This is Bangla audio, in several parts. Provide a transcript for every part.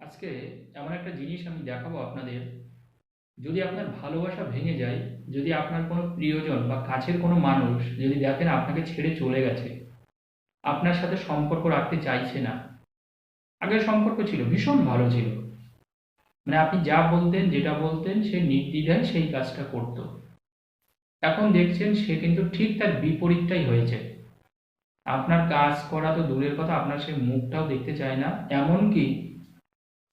আজকে এমন একটা জিনিস আমি দেখাবো আপনাদের। যদি আপনার ভালোবাসা ভেঙে যায়, যদি আপনার কোনো প্রিয়জন বা কাছের কোনো মানুষ যদি দেখেন আপনাকে ছেড়ে চলে গেছে, আপনার সাথে সম্পর্ক রাখতে চাইছে না, আগের সম্পর্ক ছিল, ভীষণ ভালো ছিল। মানে আপনি যা বলতেন, যেটা বলতেন, সে নির্দ্বিধায় সেই কাজটা করতো। এখন দেখছেন সে কিন্তু ঠিক তার বিপরীতটাই হয়েছে। আপনার কাজ করা তো দূরের কথা, আপনার সে মুখটাও দেখতে চায় না। এমনকি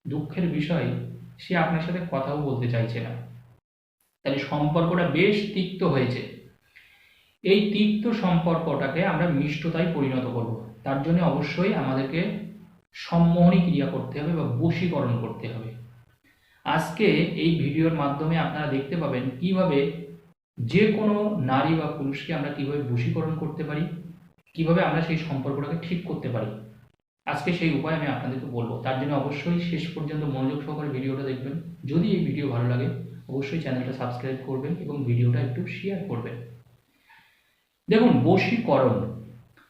দুঃখের বিষয়, সে আপনার সাথে কথাও বলতে চাইছে না। তাহলে সম্পর্কটা বেশ তিক্ত হয়েছে। এই তিক্ত সম্পর্কটাকে আমরা মিষ্টতায় পরিণত করব। তার জন্য অবশ্যই আমাদেরকে সম্মোহনী ক্রিয়া করতে হবে বা বশীকরণ করতে হবে। আজকে এই ভিডিওর মাধ্যমে আপনারা দেখতে পাবেন কীভাবে যে কোনো নারী বা পুরুষকে আমরা কীভাবে বশীকরণ করতে পারি, কীভাবে আমরা সেই সম্পর্কটাকে ঠিক করতে পারি। আজকে সেই উপায় আমি আপনাদেরকে বলব। তার জন্য অবশ্যই শেষ পর্যন্ত মনোযোগ সহকারে ভিডিওটা দেখবেন। যদি এই ভিডিও ভালো লাগে, অবশ্যই চ্যানেলটা সাবস্ক্রাইব করবেন এবং ভিডিওটা একটু শেয়ার করবেন। দেখুন, বশীকরণ।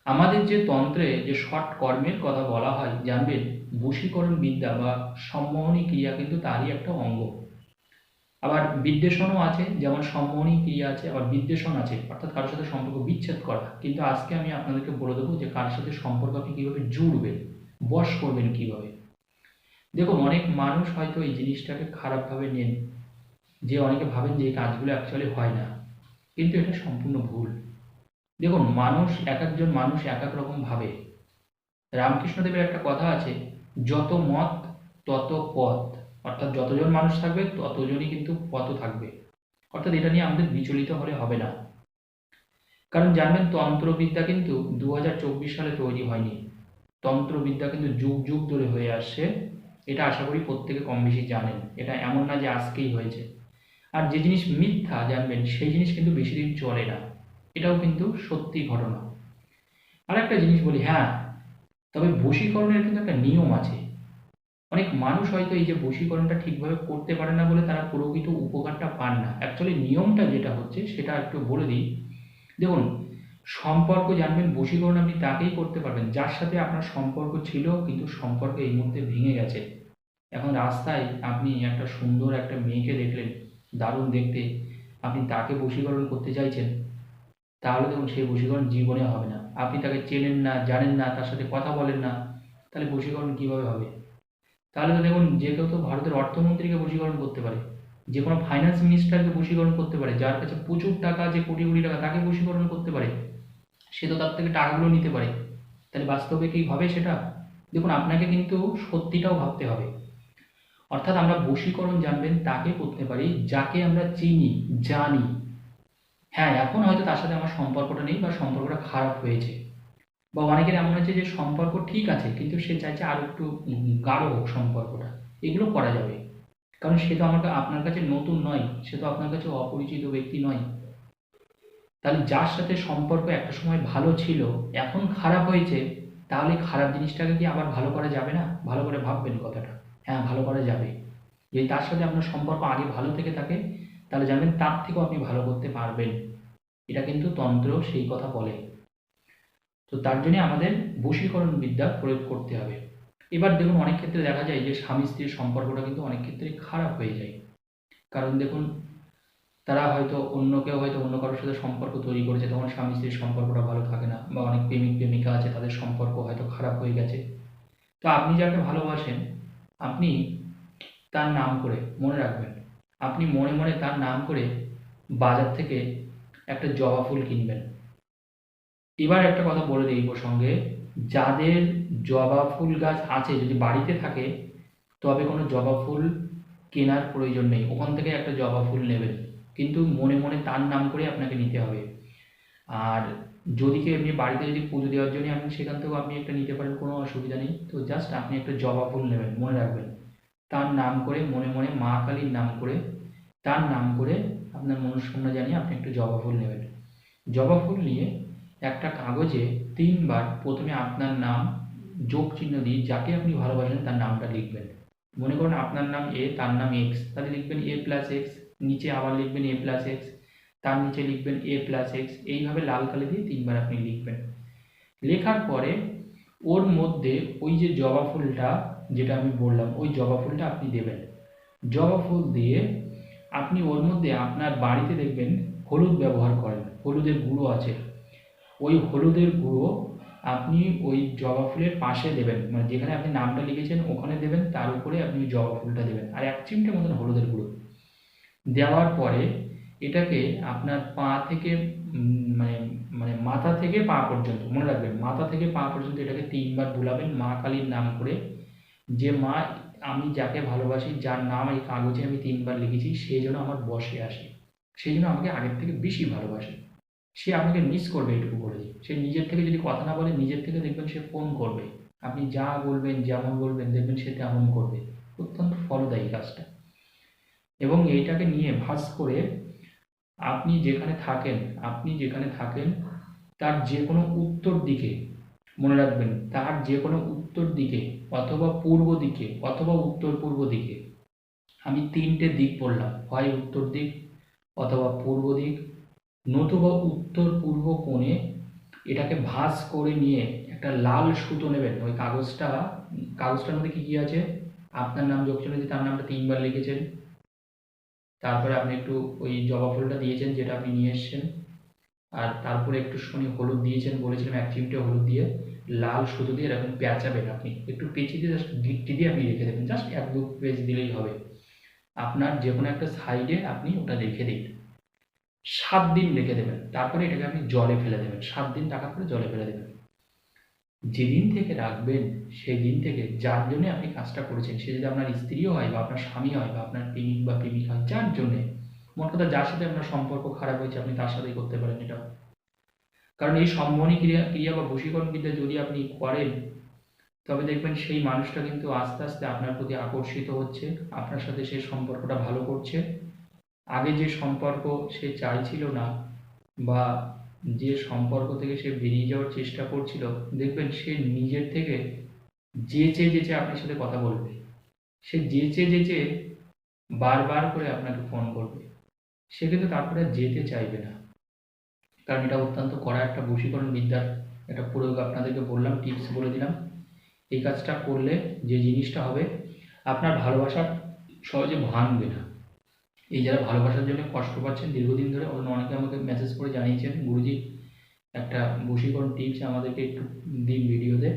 আমাদের যে তন্ত্রে যে শর্ট কর্মের কথা বলা হয়, জানবেন, বশীকরণ বিদ্যা বা সম্মোহনী ক্রিয়া কিন্তু তারই একটা অঙ্গ। আবার বিদ্বেষণও আছে, যেমন সম্মোহনী ক্রিয়া আছে, আবার বিদ্বেষণ আছে, অর্থাৎ কারোর সাথে সম্পর্ক বিচ্ছেদ করা। কিন্তু আজকে আমি আপনাদেরকে বলে দেবো যে কার সাথে সম্পর্ক আপনি কীভাবে জুড়বেন। বশ করবেন কীভাবে? দেখুন, অনেক মানুষ হয়তো এই জিনিসটাকে খারাপভাবে নেন। যে অনেকে ভাবেন যে এই কাজগুলো অ্যাকচুয়ালি হয় না। কিন্তু এটা সম্পূর্ণ ভুল। দেখুন, মানুষ, এক একজন মানুষ এক এক রকম ভাবে। রামকৃষ্ণদেবের একটা কথা আছে, যত মত, তত পথ। অর্থাৎ যতজন মানুষ থাকবে, ততজনই কিন্তু পথও থাকবে। অর্থাৎ এটা নিয়ে আমাদের বিচলিত হলে হবে না। কারণ জানবেন, তন্ত্রবিদ্যা কিন্তু দু হাজার চব্বিশ সালে তৈরি হয়নি। তন্ত্রবিদ্যা কিন্তু যুগ যুগ ধরে হয়ে আসছে। এটা আশা করি প্রত্যেকে কম বেশি জানেন। এটা এমন না যে আজকেই হয়েছে। আর যে জিনিস মিথ্যা জানবেন, সেই জিনিস কিন্তু বেশি দিন চলে না। এটাও কিন্তু সত্যি ঘটনা। আর একটা জিনিস বলি হ্যাঁ তবে বশীকরণের কিন্তু একটা নিয়ম আছে। অনেক মানুষ হয়তো এই যে বশীকরণটা ঠিকভাবে করতে পারে না বলে তারা প্রকৃত উপকারটা পান না। অ্যাকচুয়ালি নিয়মটা যেটা হচ্ছে, সেটা একটু বলে দিই। দেখুন সম্পর্ক জানবেন, বশীকরণ আপনি তাকেই করতে পারবেন। যার সাথে আপনার সম্পর্ক ছিল, কিন্তু সম্পর্ক এই মুহূর্তে ভেঙে গেছে। এখন রাস্তায় আপনি একটা সুন্দর একটা মেয়েকে দেখলেন, দারুণ দেখতে। আপনি তাকে বশীকরণ করতে চাইছেন, তাহলে দেখুন সেই বশীকরণ জীবনে হবে না। আপনি তাকে চেনেন না, জানেন না, তার সাথে কথা বলেন না, তাহলে বশীকরণ কীভাবে হবে? তাহলে তো দেখুন, যে কেউ তো ভারতের অর্থমন্ত্রীকে বশীকরণ করতে পারে, যে কোনো ফাইন্যান্স মিনিস্টারকে বশীকরণ করতে পারে, যার কাছে প্রচুর টাকা, যে কোটি কোটি টাকা, তাকে বশীকরণ করতে পারে। সে তো তার থেকে টাকাগুলো নিতে পারে। তাহলে বাস্তবে কি হবে সেটা? দেখুন, আপনাকে কিন্তু সত্যিটাও ভাবতে হবে। অর্থাৎ আমরা বশীকরণ জানবেন, তাকে করতে পারি, যাকে আমরা চিনি, জানি। হ্যাঁ এখন হয়তো তার সাথে আমার সম্পর্কটা নেই বা সম্পর্কটা খারাপ হয়েছে। বা অনেকের এমন আছে যে সম্পর্ক ঠিক আছে, কিন্তু সে চাইছে আরও একটু গাঢ় হোক সম্পর্কটা। এগুলো করা যাবে। কারণ সে তো আমাকে, আপনার কাছে নতুন নয়, সে তো আপনার কাছে অপরিচিত ব্যক্তি নয়। তাহলে যার সাথে সম্পর্ক একটা সময় ভালো ছিল, এখন খারাপ হয়েছে, তাহলে খারাপ জিনিসটাকে কি আবার ভালো করা যাবে না? ভালো করে ভাববেন কথাটা। হ্যাঁ ভালো করা যাবে। যদি তার সাথে আপনার সম্পর্ক আগে ভালো থেকে থাকে, তাহলে জানবেন তার থেকেও আপনি ভালো করতে পারবেন। এটা কিন্তু তন্ত্র, সেই কথা বলে। তো তার জন্য আমাদের বশীকরণ বিদ্যা প্রয়োগ করতে হবে। এবার দেখুন, অনেক ক্ষেত্রে দেখা যায় যে স্বামী স্ত্রীর সম্পর্কটা কিন্তু অনেক ক্ষেত্রে খারাপ হয়ে যায়। কারণ দেখুন তারা হয়তো অন্য কেউ হয়তো অন্য কারোর সাথে সম্পর্ক তৈরি করেছে, তখন স্বামী স্ত্রীর সম্পর্কটা ভালো থাকে না বা অনেক প্রেমিক প্রেমিকা আছে, তাদের সম্পর্ক হয়তো খারাপ হয়ে গেছে। তো আপনি যাকে ভালোবাসেন, আপনি তার নাম করে মনে রাখবেন। আপনি মনে মনে তার নাম করে বাজার থেকে একটা জবা ফুল কিনবেন। এবার একটা কথা বলে দিই প্রসঙ্গে, যাদের জবা ফুল গাছ আছে, যদি বাড়িতে থাকে, তবে কোনো জবা ফুল কেনার প্রয়োজন নেই। ওখান থেকে একটা জবা ফুল নেবেন। কিন্তু মনে মনে তার নাম করে আপনাকে নিতে হবে। আর যদি কেউ এমনি বাড়িতে যদি পুজো দেওয়ার জন্য আপনি সেখান থেকেও আপনি একটা নিতে পারেন, কোনো অসুবিধা নেই। তো জাস্ট আপনি একটা জবা ফুল নেবেন, মনে রাখবেন। তার নাম করে, মনে মনে মা কালীর নাম করে, তার নাম করে আপনার মনস্কামনা জানিয়ে আপনি একটু জবা ফুল নেবেন। জবা ফুল নিয়ে একটা কাগজে তিনবার প্রথমে আপনার নাম, যোগ চিহ্ন দিয়ে যাকে আপনি ভালোবাসেন তার নামটা লিখবেন। মনে করুন আপনার নাম এ তার নাম এক্স তাহলে লিখবেন এ প্লাস এক্স নিচে আবার লিখবেন এ প্লাস এক্স তার নিচে লিখবেন এ প্লাস এক্স এইভাবে লাল কালি দিয়ে তিনবার আপনি লিখবেন। লেখার পরে ওর মধ্যে ওই যে জবা ফুলটা, যেটা আমি বললাম, ওই জবা ফুলটা আপনি দেবেন। জবা ফুল দিয়ে আপনি ওর মধ্যে আপনার বাড়িতে দেখবেন হলুদ ব্যবহার করেন, হলুদের গুঁড়ো আছে। ওই হলুদের গুঁড়ো আপনি ওই জবা ফুলের পাশে দেবেন মানে যেখানে আপনি নামটা লিখেছেন ওখানে দেবেন, তার উপরে আপনি জবা ফুলটা দেবেন। আর এক চিমটে মতন হলুদের গুঁড়ো। দেওয়ার পরে এটাকে আপনার পা থেকে মানে মানে মাথা থেকে পা পর্যন্ত, মনে রাখবেন, মাথা থেকে পা পর্যন্ত এটাকে তিনবার বুলাবেন, মা কালীর নাম করে। যে মা, আমি যাকে ভালোবাসি, যার নাম এই কাগজে আমি তিনবার লিখেছি, সে যেন আমার বসে আসে। সে জন্য আমাকে আগের থেকে বেশি ভালোবাসে। সে আপনাকে মিস করবে এটুকু বলে। সে নিজের থেকে যদি কথা না বলে, নিজের থেকে দেখবেন সে ফোন করবে। আপনি যা বলবেন, যেমন বলবেন, দেখবেন সে তেমন করবে। অত্যন্ত ফলদায়ী কাজটা। এবং এইটাকে নিয়ে ভাস করে আপনি যেখানে থাকেন, আপনি যেখানে থাকেন, তার যে কোনো উত্তর দিকে মনে রাখবেন, তার যে কোনো উত্তর দিকে অথবা পূর্ব দিকে অথবা উত্তর পূর্ব দিকে। আমি তিনটে দিক বললাম, হয় উত্তর দিক অথবা পূর্ব দিক, নতুবা উত্তর পূর্ব কোণে এটাকে ভাঁজ করে নিয়ে একটা লাল সুতো নেবেন। ওই কাগজটা, কাগজটার মধ্যে কী কি আছে? আপনার নাম যোগ যে তার নামটা তিনবার লিখেছেন। তারপরে আপনি একটু ওই জবা ফুলটা দিয়েছেন যেটা আপনি নিয়ে এসেছেন। আর তারপরে একটু শুনি হলুদ দিয়েছেন বলেছিলাম, এক চিমটে হলুদ দিয়ে। লাল সুতো দিয়ে এরকম পেঁচাবেন আপনি। একটু পেঁচিয়ে দিয়ে জাস্ট গিট্টি দিয়ে আপনি রেখে দেবেন। জাস্ট এক দু পেজ দিলেই হবে। আপনার যে কোনো একটা সাইডে আপনি ওটা রেখে দিন। সাত দিন রেখে দেবেন। তারপরে এটাকে আপনি জলে ফেলে দেবেন। সাত দিন টাকা করে জলে ফেলে দেবেন। যেদিন থেকে রাখবেন সেই দিন থেকে যার জন্য আপনি কাজটা করেছেন, সে যদি আপনার স্ত্রীও হয় বা আপনার স্বামী হয় বা আপনার প্রেমিক বা প্রেমিকা হয়, যার জন্যে। মোট কথা যার সাথে আপনার সম্পর্ক খারাপ হয়েছে, আপনি তার সাথেই করতে পারেন এটা। কারণ এই সম্মনি ক্রিয়া ক্রিয়া বা বশীকরণ বিদ্যা যদি আপনি করেন, তবে দেখবেন সেই মানুষটা কিন্তু আস্তে আস্তে আপনার প্রতি আকর্ষিত হচ্ছে, আপনার সাথে সেই সম্পর্কটা ভালো করছে। আগে যে সম্পর্ক সে চাইছিল না বা যে সম্পর্ক থেকে সে বেরিয়ে যাওয়ার চেষ্টা করছিল, দেখবেন সে নিজের থেকে যে যেচে যেচে আপনার সাথে কথা বলবে। সে যে যেচে যেচে বারবার করে আপনাকে ফোন করবে। সে কিন্তু তারপরে যেতে চাইবে না। কারণ এটা অত্যন্ত কড়া একটা বশীকরণ বিদ্যার একটা প্রয়োগ আপনাদেরকে বললাম টিপস বলে দিলাম। এই কাজটা করলে যে জিনিসটা হবে, আপনার ভালোবাসা সহজে ভাঙবে না। এই যারা ভালোবাসার জন্য কষ্ট পাচ্ছেন, দীর্ঘদিন ধরে অনেকে আমাকে মেসেজ করে জানিয়েছেন, গুরুজি, একটা বশীকরণ টিপস আমাদেরকে একটু দিন ভিডিওতে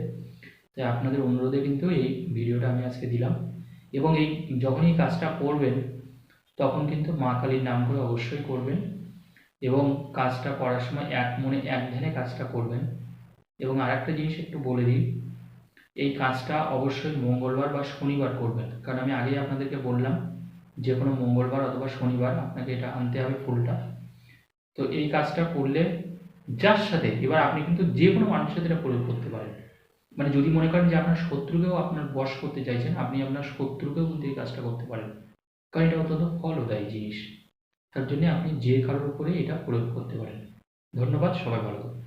তাই আপনাদের অনুরোধে কিন্তু এই ভিডিওটা আমি আজকে দিলাম। এবং এই যখন এই কাজটা করবেন, তখন কিন্তু মা কালীর নাম করে অবশ্যই করবেন এবং কাজটা করার সময় এক মনে এক ধ্যানে কাজটা করবেন। এবং আর একটা জিনিস একটু বলে দিই, এই কাজটা অবশ্যই মঙ্গলবার বা শনিবার করবেন। কারণ আমি আগেই আপনাদেরকে বললাম যে কোনো মঙ্গলবার অথবা শনিবার আপনাকে এটা আনতে হবে ফুলটা। তো এই কাজটা করলে যার সাথে, এবার আপনি কিন্তু যে কোনো মানুষের সাথে এটা প্রয়োগ করতে পারেন। মানে যদি মনে করেন যে আপনার শত্রুকেও আপনার বশ করতে চাইছেন, আপনি আপনার শত্রুকেও কিন্তু এই কাজটা করতে পারেন। কারণ এটা অত্যন্ত ফলদায়ী জিনিস। তার জন্য আপনি যে কারোর উপরে এটা প্রয়োগ করতে পারেন। ধন্যবাদ, সবাই ভালো থাকুন।